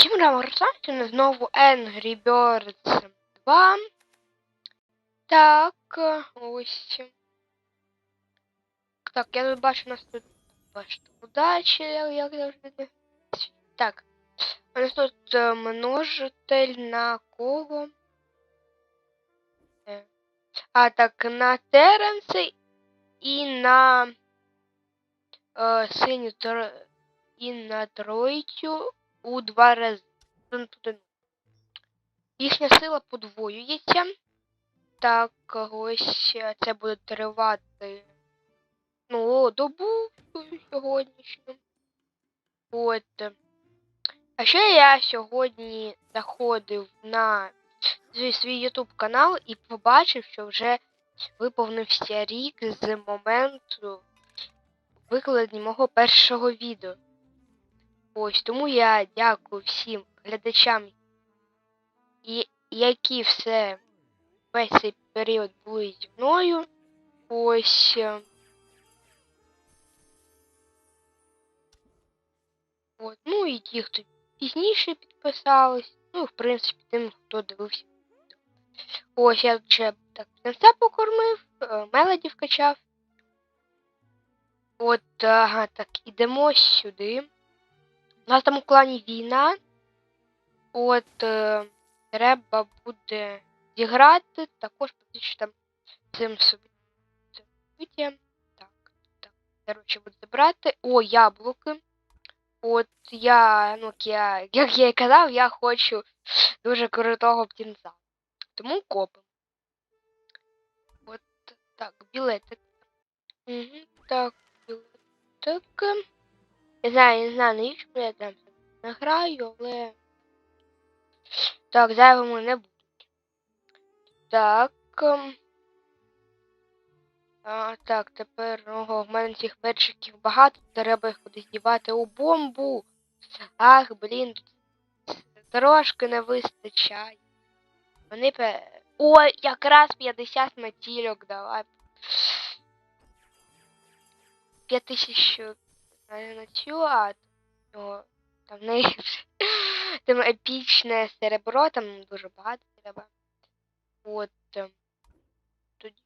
Чим Рамарсантін знову Angry Birds 2. Так, ось. Так, я тут бачу у нас тут бачите, удачі, як як завжди. Так. У нас тут е, множитель на кого? Е, А, так, на Теренси і на е, синю тро... і на тройцю У два рази. Їхня сила подвоюється. Так, ось е, це буде тривати. Ну, добу сьогоднішню. От. А ще я сьогодні заходив на свій YouTube канал і побачив, що вже виповнився рік з моменту викладення мого першого відео. Ось тому я дякую всім глядачам, які все весь цей період були зі мною. Ось. е, От. Ну і ті, хто пізніше підписались. Ну, в принципі, тим, хто дивився. Ось я ще так птенця покормив, е, мелоді вкачав. От, ага, так, ідемо сюди. У нас там у клані війна. От е, треба буде зіграти, також що там цим собі. Так, так. Коротше, буду забрати. О, яблуки. От я, ну я, як я і казав, я хочу дуже крутого птінця. Тому копим. От так, білетик. Угу, так, білетик. Не знаю, не знаю, навіщо я там награю, але. Так, зайвими не будуть. Так. ем. А, так, тепер ого, в мене цих перчиків багато, треба їх кудись дівати у бомбу. Ах, блін, трошки не вистачає. Вони пе. Ой, якраз 50 матільок давай. 5000 на на цю, а ну, там неї там епічне серебро, там дуже багато треба. От. ем, Тоді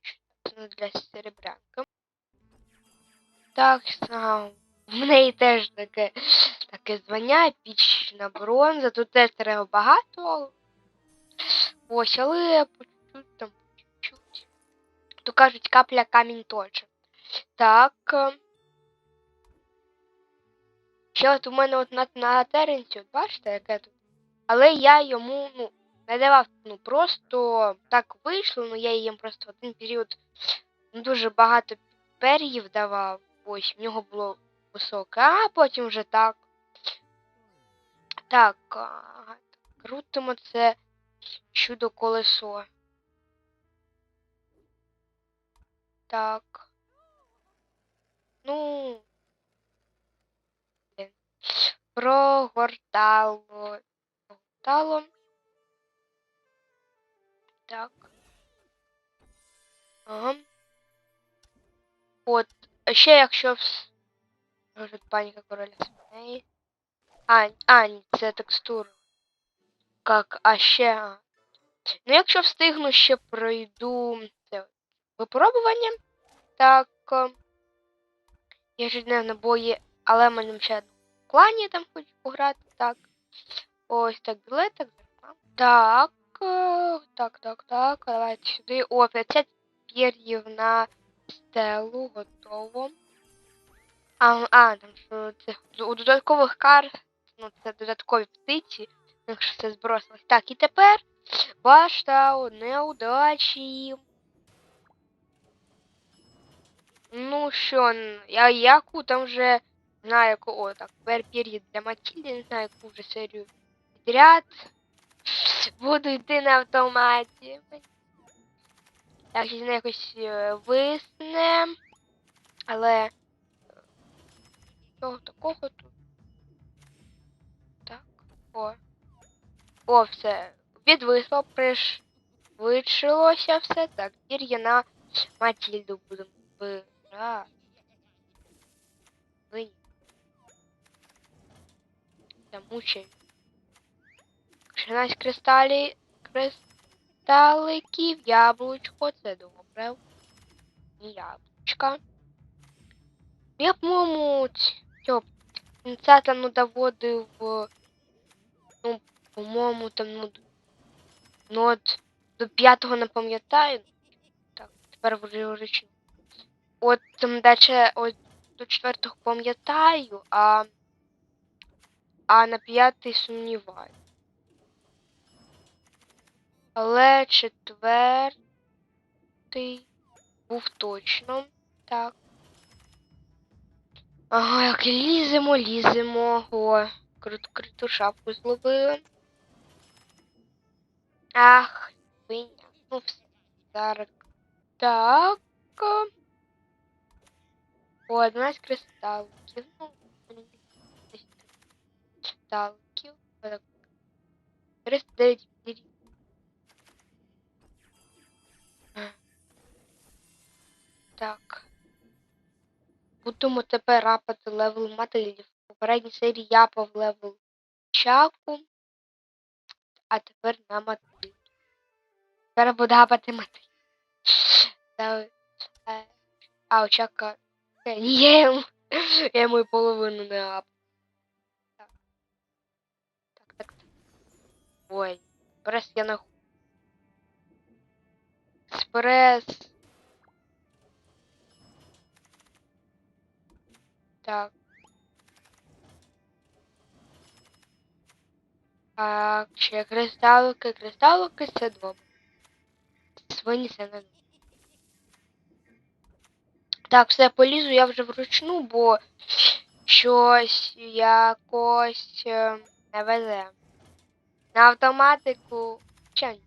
для серебрянка. Так, ага. В неї теж таке, таке звання, епічна бронза. Тут теж треба багато. Ось, але по чуть-чуть там, по чуть-чуть. То кажуть, капля камінь точить. Так. Ще от у мене от на, на теренці, от бачите, яке тут. Але я йому, ну, не давав, ну, просто так вийшло, ну я їм просто в один період ну, дуже багато пер'їв давав. Ось, в нього було високе, а потім вже так. Так, крутимо це чудо колесо. Так. Ну. Прогортало. Прогортало. Так. Ага. От. А ще якщо вс... Може паніка короля свиней. А, а, ні, це текстура. Как, а ще. Ну, якщо встигну, ще пройду це випробування. Так. Я ж в набої, але в мене ще в клані там хочу пограти. Так. Ось так, білетик. Так. е, Так, так, так. Давайте сюди. О, 50 пір'їв на стелу, готово. А, а, там що це у додаткових кар, ну це додаткові птиці, якщо це збросилось. Так, і тепер башта неудачі. Ну що, я яку там вже знаю, яку, о, так, тепер пір'ї для Матільди, не знаю, яку вже серію підряд. Буду йти на автоматі. Так, ще якось е, висне. Але Чого такого тут? Так, о. О, все. Відвисло, пришвидшилося все. Так, тепер я на Матільду буду вбирати. Ви. Я мучаю. 13 кристалів, кристаликів, яблучко, це добре. І Яблучка. Я, по-моєму, цього принцеса ну доводив, ну, по-моєму, там, ну, ну от до п'ятого не пам'ятаю. Так, тепер вже вручну. От там далі от до четвертого пам'ятаю, а, а на п'ятий сумніваю. Але четвертий був точно. Так. Ага, як ліземо, ліземо. О, круту, круту шапку зловили. Ах, свиня. Ну все. Зараз. Так. О, 11 кристалків. Ну, 39 мл. Так. Будемо тепер рапати левел моделів. В попередній серії я пав левел чаку, а тепер на мотиль. Тепер буду гапати. Е, А, у чака. Е, я йому, половину не гап. Ой, прес я на Експрес. Так. Так, ще кристалики, кристалики це добре. Свині це. Так, все, полізу я вже вручну, бо щось якось е, не везе. На автоматику. Ні?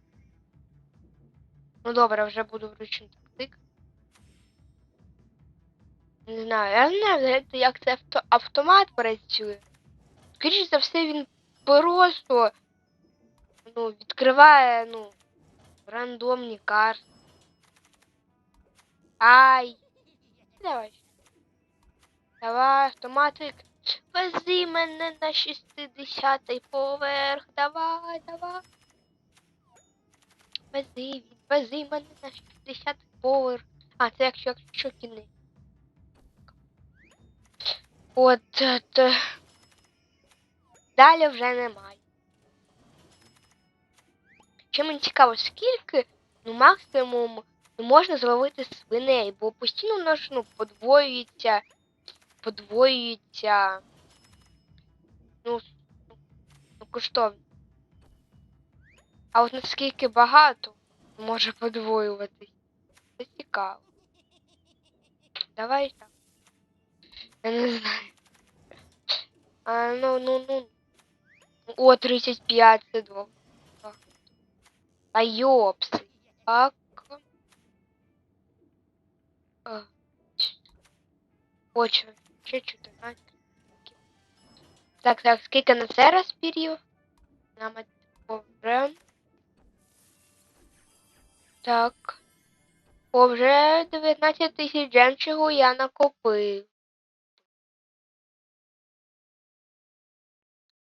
Ну добре, вже буду вручну тик. Не знаю, я не знаю, як це авто автомат працює. Скоріше за все, він просто ну, відкриває, ну, рандомні карти. Ай. Давай. Давай, автоматик. Вези мене на 60-й поверх. Давай, давай. Вези, вези мене на 60-й поверх. А, це якщо, якщо кінець. От, от. е, Далі вже немає. Ще мені цікаво, скільки, ну, максимум можна зловити свиней, бо постійно в нас ну, подвоюється, подвоюється. Ну, ну, коштовно. А от наскільки багато може подвоюватись, це цікаво. Давай так. Я не знаю. А, ну, ну, ну. О, 35, це. Так. А йопси. Так. А, ч- О, чо- ще 14. Так, так, скільки на це раз пір'їв? Нам добре. Так. О, вже 19 тисяч джемчигу я накопив.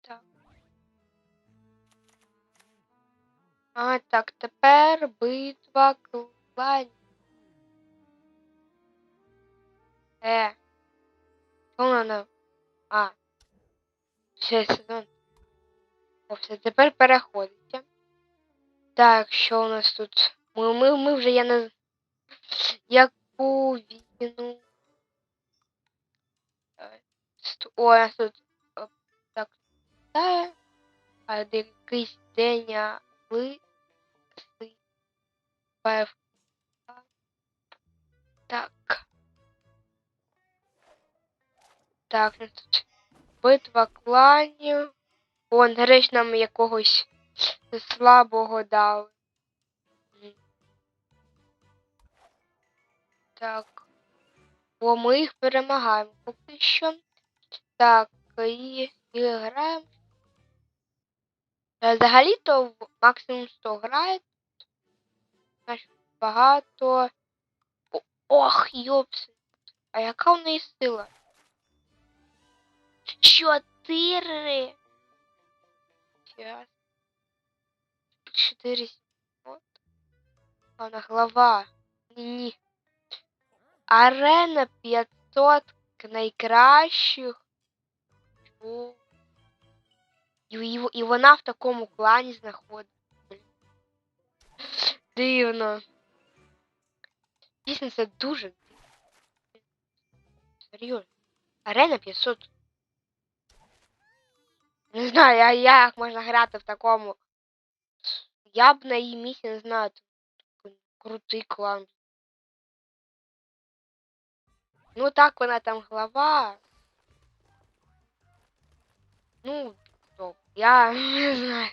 Так. А, так, тепер битва кланів. Е. Вона? А. Ще сезон. Все, тепер переходиться. Так, що у нас тут? Ми, ми, ми вже я не... Яку війну? О, у нас тут так, та, а якийсь день си- пев- Так, ну тут битва кланів. О, нарешті нам якогось слабого дали. Так. Бо ми їх перемагаємо поки що. Так, і, і граємо. Е, Взагалі-то максимум 100 грає. Багато. Ох, йопси. А яка в неї сила? Чотири. Щас. 4700. А вона глава. Ні. Арена 500 к- найкращих. Чого? І, і, і вона в такому клані знаходиться. Блін. Дивно. Дійсно, це дуже дивно. Серйозно. Арена 500. Не знаю, я, як можна грати в такому. Я б на її місці не знаю. Крутий клан. Ну так вона там глава. Ну, то, я не знаю.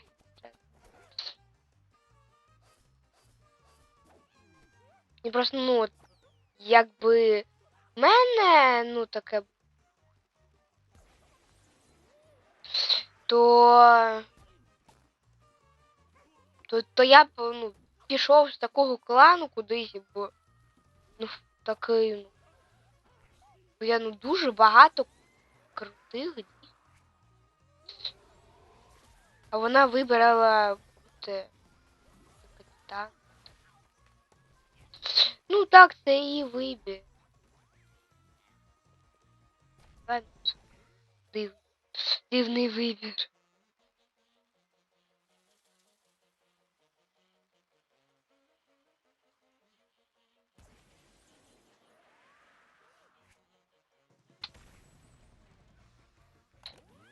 І просто, ну, якби в мене, ну, таке. То. То, то я б, ну, пішов з такого клану кудись, бо. Ну, такий, ну. я ну дуже багато крутих. А вона вибрала бути капітан. Ну так, це її вибір. Ладно, Див... Дивний вибір.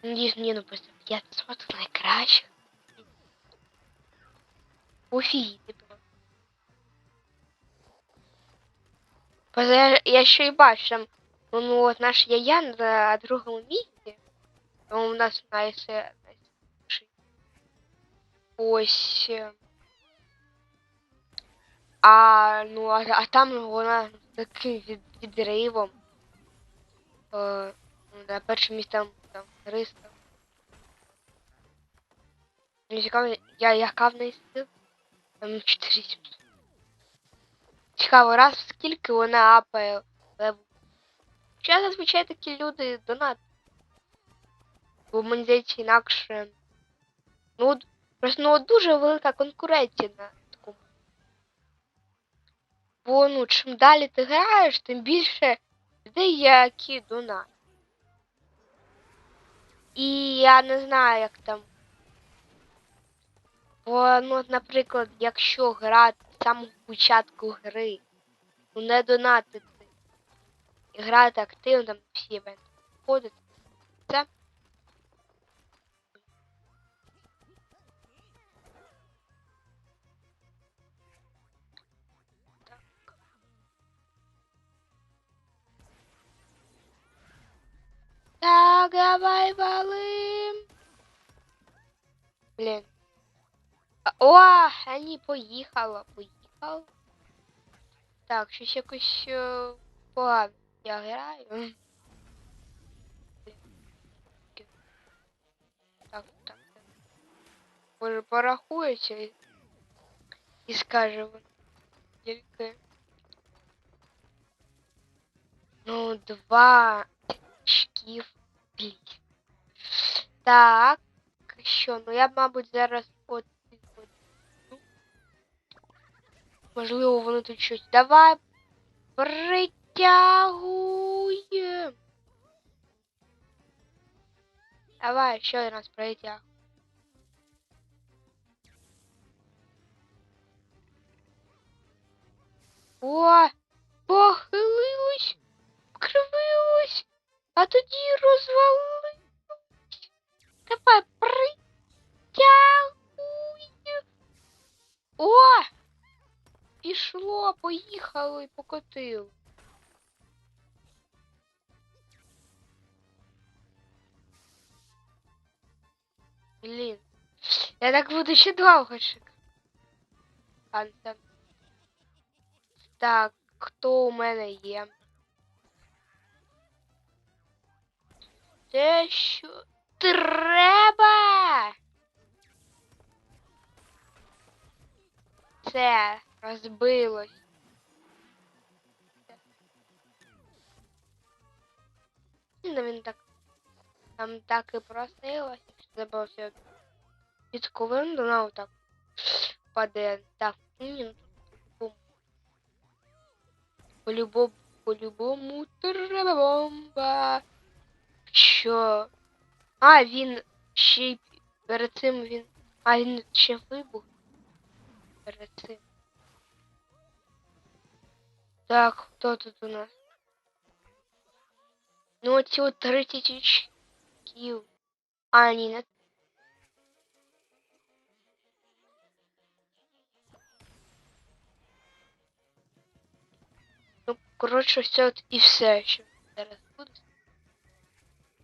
Ну, Дійсно, ні, ну просто 500 найкращих. Офігіти просто. Просто я, я ще й бачу, там, ну от наш Яян на другому місці, Тому у нас найс, найсильніший. Ось. А, ну, а, а там вона таким від, відривом. Е, ну, на першому місці там, там 300. Мені цікаво, я, яка в неї сила? Там 400. Цікаво, раз в скільки вона апає леву. Ще зазвичай такі люди донат. Бо мені здається інакше. Ну, просто ну, дуже велика конкуренція на такому. Бо ну, чим далі ти граєш, тим більше людей, які донат. І я не знаю, як там. Бо, ну, наприклад, якщо грати з самого початку гри, ну не донатити, і грати активно, там всі івенти входити, давай валим. Блін. А, О, а ні, поїхала, поїхала. Так, щось якось е, погано я граю. Блін. Так, так, так. Може порахується і, і скаже вон. Тільки. Ну, два очків. Блін. Так, що? Ну я, мабуть, зараз от. Можливо, воно тут щось. Давай притягуємо. Давай, ще раз притяг. О, похилилось, вкривилось, а тоді розвалилось. Давай притягуємо. О! Пішло, поїхало і покотило. Блін. Я так буду ще довго чекати. Так, хто у мене є? Те, що треба. Це розбилось. Ну, він так. Там так і просилось, якщо забався під ковинду, ну так. впаде. Так, ні, ну тут по-любому. По-любому, по-любому треба бомба. Що? А, він ще й перед цим він. А він ще вибух. Перед цим. Так, хто тут у нас? Ну, оці от 30 очків. А, ні, не Ну, коротше, ось це от і все, що зараз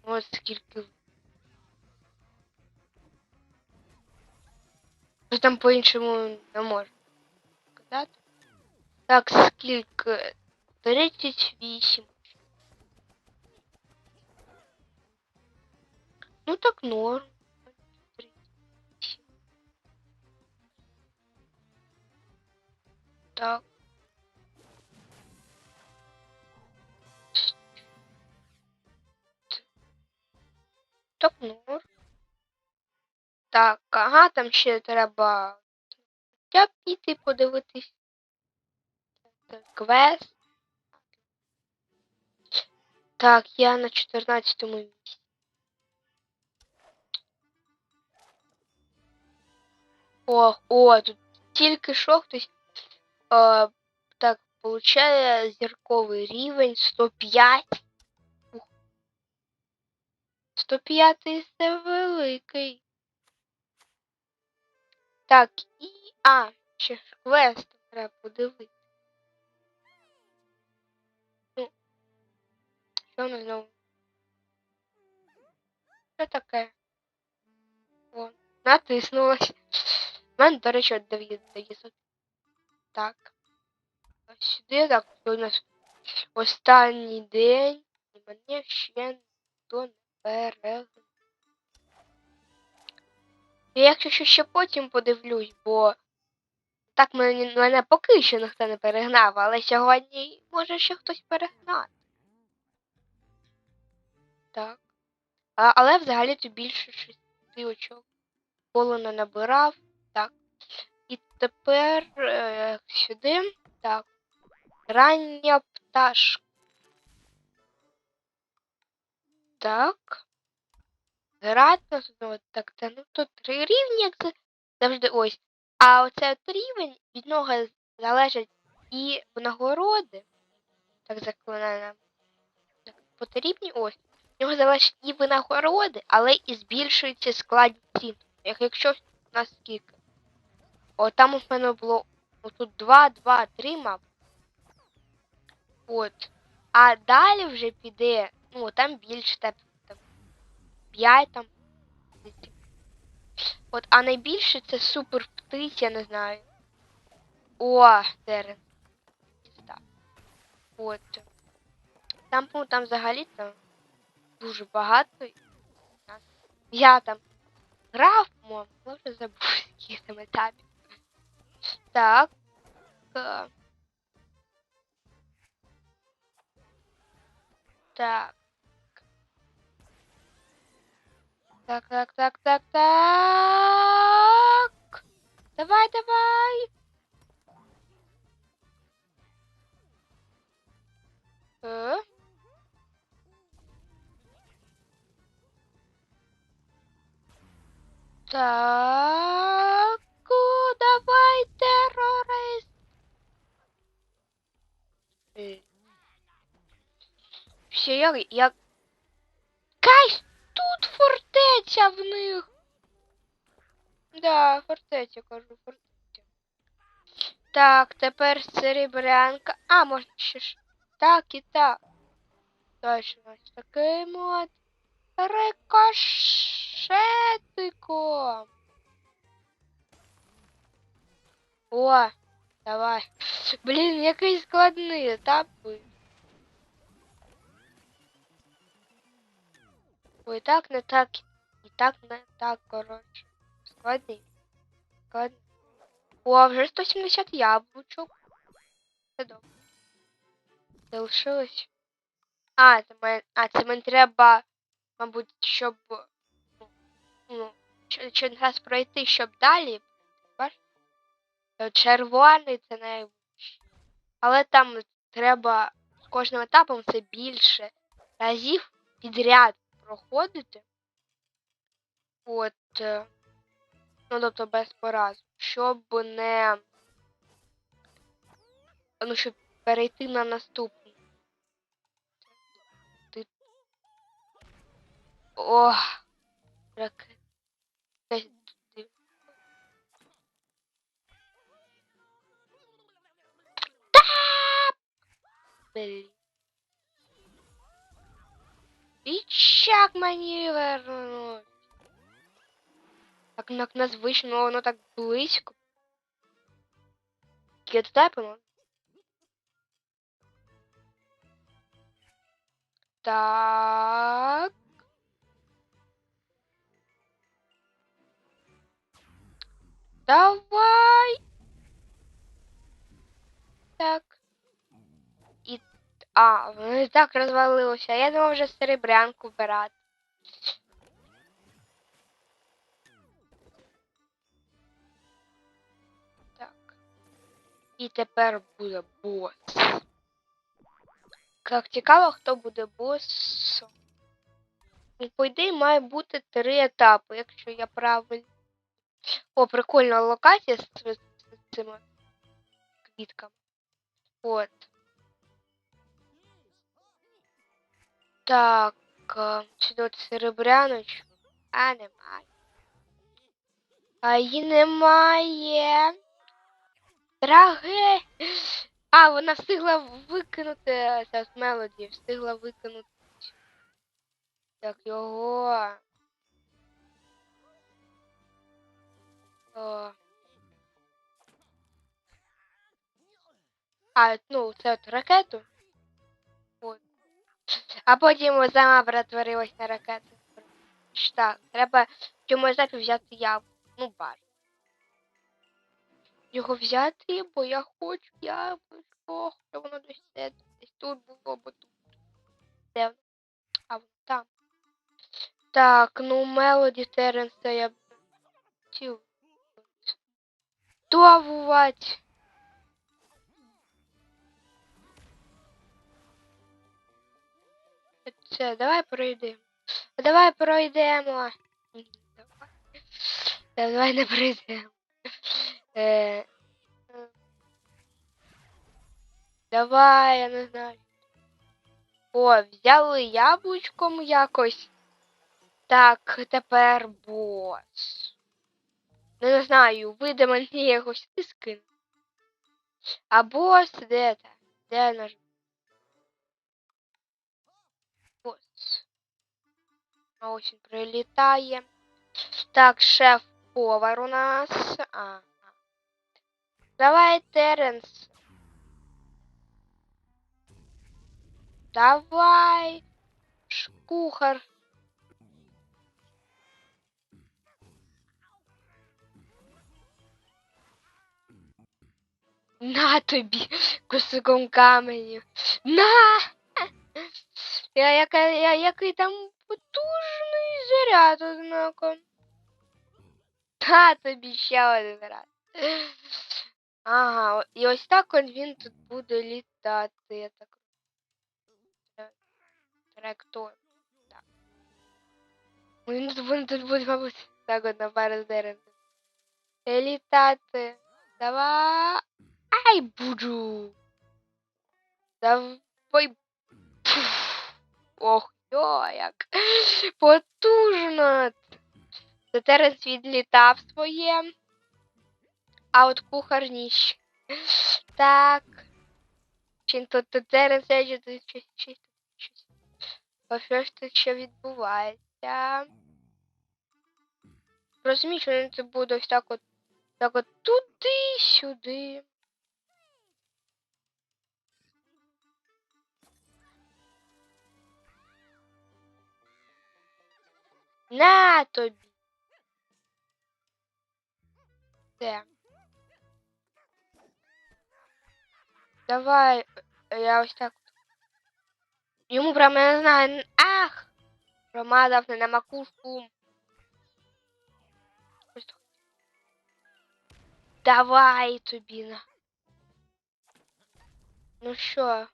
буде. Ось скільки. Ну там по-іншому не можна сказати. Так, скільки? 38. Ну так норм. 38. Так. Так, норм. Так, ага, там ще треба хоча б піти подивитись. Квест. Так, я на 14 місці. О, о, тут тільки що хтось е, так получає зірковий рівень 105. Ух. 105 це великий. Так, і. А, ще квест треба подивитися. Ну, що воно знову? Що таке? О, натиснулась. У мене, до речі, от 900. Так. Ось сюди, так, у нас останній день. І мене ще ніхто не переглянув. Я якщо що ще потім подивлюсь, бо так мене, мене поки що ніхто не перегнав, але сьогодні може ще хтось перегнати. Так. А, але взагалі то більше шести очок колона набирав. Так. І тепер е, сюди. Так. Рання пташка. Так. Грати знову так, та ну тут три рівні, як це завжди ось. А оце от рівень від нього залежать і винагороди. Так заклинає Так, потрібні ось. Від нього залежать і винагороди, але і збільшується складність. Як якщо у нас скільки. О, там у мене було отут 2, 2, 3, мабуть. От. А далі вже піде, ну, там більше там, там 5 там. От, а найбільше це супер птиць, я не знаю. О, терен. От. Там, ну, там взагалі там дуже багато. Я там грав, може забув, яких там етапів. Так. е, Так. Так, так, так, так, так. Давай, давай. Е? Так. о, Давай, терорист. Е. Все, як, як... Кайсь, тут фортеця в них. Да, фортеця, кажу, фортеця. Так, тепер серебрянка. А, можна ще ж. Так і так. Точно, ось таким от рикошетиком. О, давай. Блін, який складний етап. був. Ой, так не так. І так не так, коротше. Складний. Складний. О, вже 170 яблучок. Це добре. Залишилось. А, це мен... А, це мені треба, мабуть, щоб. Ну, ну, ще ще раз пройти, щоб далі. Бач? Е, Червоний це найвищий. Але там треба з кожним етапом це більше разів підряд проходити. От. е, Ну, тобто без поразу. Щоб не. Ну, щоб перейти на наступний. Ти... О! Ракет. Мені вернуть? Так як нас вийшло, ну, воно так близько. Я туди певно. Так. Давай. Так. І. А, так розвалилося. Я думав вже серебрянку брати. Так. І тепер буде бос. Як цікаво, хто буде босом. Ну, по ідеї, має бути три етапи, якщо я правильно. О, прикольна локація з цими квітками. От. Так, а, сюди от серебряночку. А, немає. А її немає. Драге. А, вона встигла викинути ця з мелоді, встигла викинути. Так, його. О. А, ну, це от ракету. А потім сама перетворилась на ракету. Так, треба в цьому етапі взяти яблуко. Ну, бар. Його взяти, бо я хочу яблучко. Що воно десь десь тут було, бо тут. Де? А воно там. Так, ну Мелоді Теренса я хотів. Товувати. Це, давай пройдемо. Давай пройдемо. Давай. Давай не пройдемо. Е. Давай, я не знаю. О, взяли яблучком якось. Так, тепер бос. Ну, не знаю, вийде мені сюди скину. А бос де це? Де наш А ось він прилітає. Так, шеф-повар у нас. Ага. Давай, Теренс. Давай. Ш- Кухар. На тобі кусиком каменю. На! Я, яка, я, який там потужний заряд, однако. Та тобі ще один раз. Ага, о- і ось так он він тут буде літати, я так. Тра- Траєкторія. Так. Він тут, він тут буде, мабуть, так от на пару дерев. Літати. Давай. Ай, буду. Давай. Пф. Ох, йо, як потужно. Це Теренс відлітав своє. А от кухар ніч. Так. Чи тут Теренс щось. А що ж тут ще відбувається? Розумію, що це буде ось так от. Так от туди, На тобі. Все. Давай, я ось так. Йому прямо я не знаю. Ах! Промазав не на макушку. Давай тобі на. Ну що,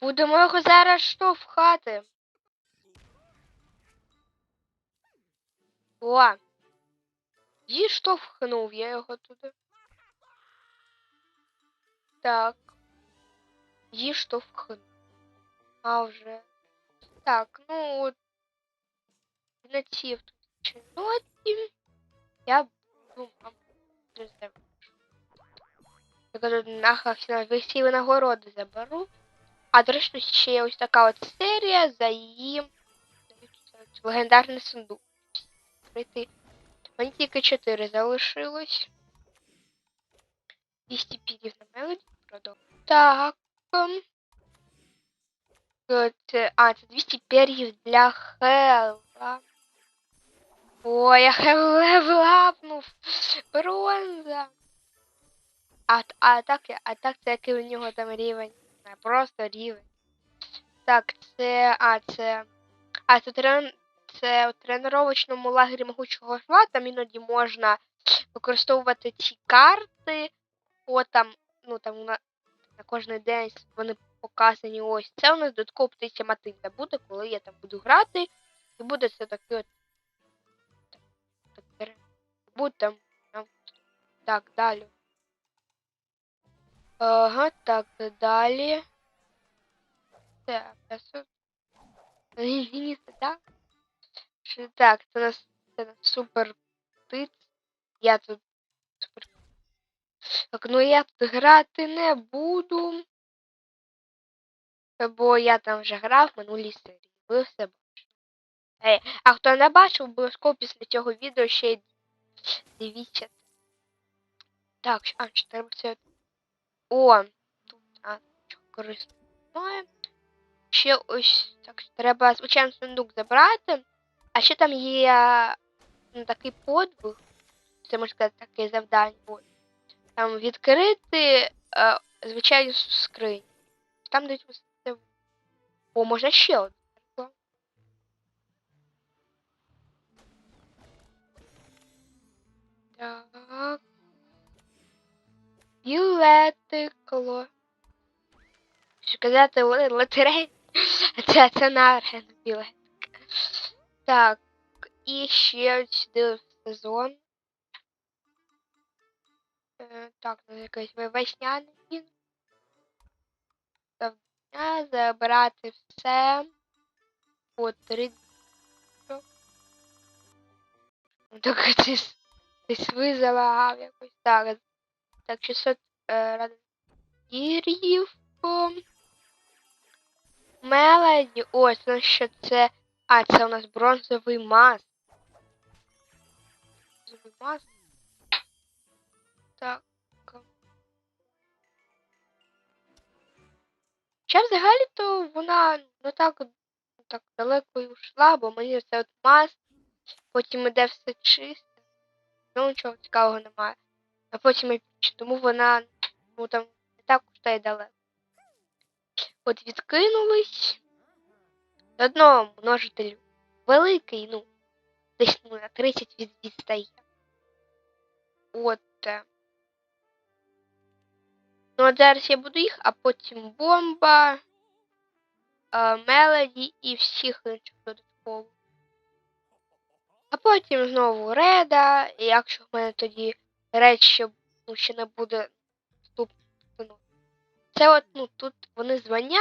будемо його зараз штовхати. О! Зіштовхнув я його туди. Так. Зіштовхнув. А вже. Так, ну от. На цій тут ноті. Я буду, мабуть, не знаю. Я кажу, нахай всі винагороди заберу. А до речі, ще є ось така от серія за її легендарний сундук. Прийти. Мені тільки 4 залишилось. 200 підів на мелоді продав. Так. Це, а, це 200 пер'їв для Хелла. Ой, я Хел левлапнув. Бронза. А, а так, а так це який у нього там рівень? Просто рівень. Так, це. А, це. А, це. Це у тренувачному лагері могучого жла, там іноді можна використовувати ці карти. О, там, ну там на, на кожний день вони показані ось. Це у нас додатково птиця Матильда буде, коли я там буду грати. І буде це такий от. Так, так. Буде там. Так, далі. Ага, так, далі. Це 500. Единица, да? Так, це у нас, супер птиць. Я тут супер. Так, ну я тут грати не буду. Бо я там вже грав в минулій серії. Ви все бачите. А хто не бачив, обов'язково після цього відео ще дивіться. Так, а, що треба це. О, тут, а, що корисно. Ще ось так, треба, звичайно, сундук забрати. А ще там є ну, такий подвиг. Це можна сказати таке завдання. Ось. Там відкрити е, звичайну скриню. Там ось це. О, можна ще одне. Так. Білетикло. Що казати лотерей? Це, це на арену білет. Так, і ще сюди сезон. Е, так, ну якийсь ви- весняний він. Завдання забирати все по три. Що? Ну, Так ти с- десь визавагав якось. Так, так 600 е, радірів. Мелоді. Ось, ну що це. А, це у нас бронзовий мас. Бронзовий мас. Так. Ще взагалі-то вона не так, так далеко й ушла, бо мені це от мас, потім іде все чисте. Ну нічого цікавого немає. А потім і піч, тому вона ну там не так уж та й далеко. От відкинулись. Одного множитель великий, ну, десь ну, на 30 від, відстає. От. е. Ну, от зараз я буду їх, а потім бомба, е, мелоді і всіх інших додатково. А потім знову реда, і якщо в мене тоді ред ще, ну, ще не буде вступно. Це от, ну, тут вони звання,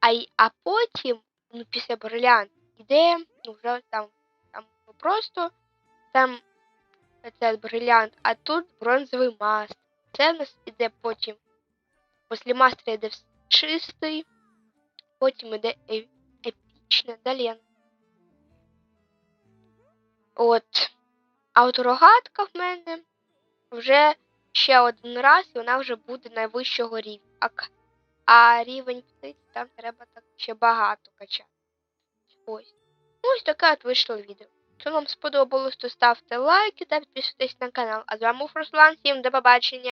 а, а потім, ну, після брилянт іде, ну, вже там, там просто там це брилянт, а тут бронзовий маст. Це в нас іде потім. Після мастера йде чистий, потім іде е- епічне, далі. От. А от рогатка в мене вже ще один раз, і вона вже буде найвищого рівня. А, рівень птиць там треба так ще багато качати. Ось. Ну, Ось таке от вийшло відео. Якщо вам сподобалось, то ставте лайки та підписуйтесь на канал. А з вами був Руслан, всім до побачення.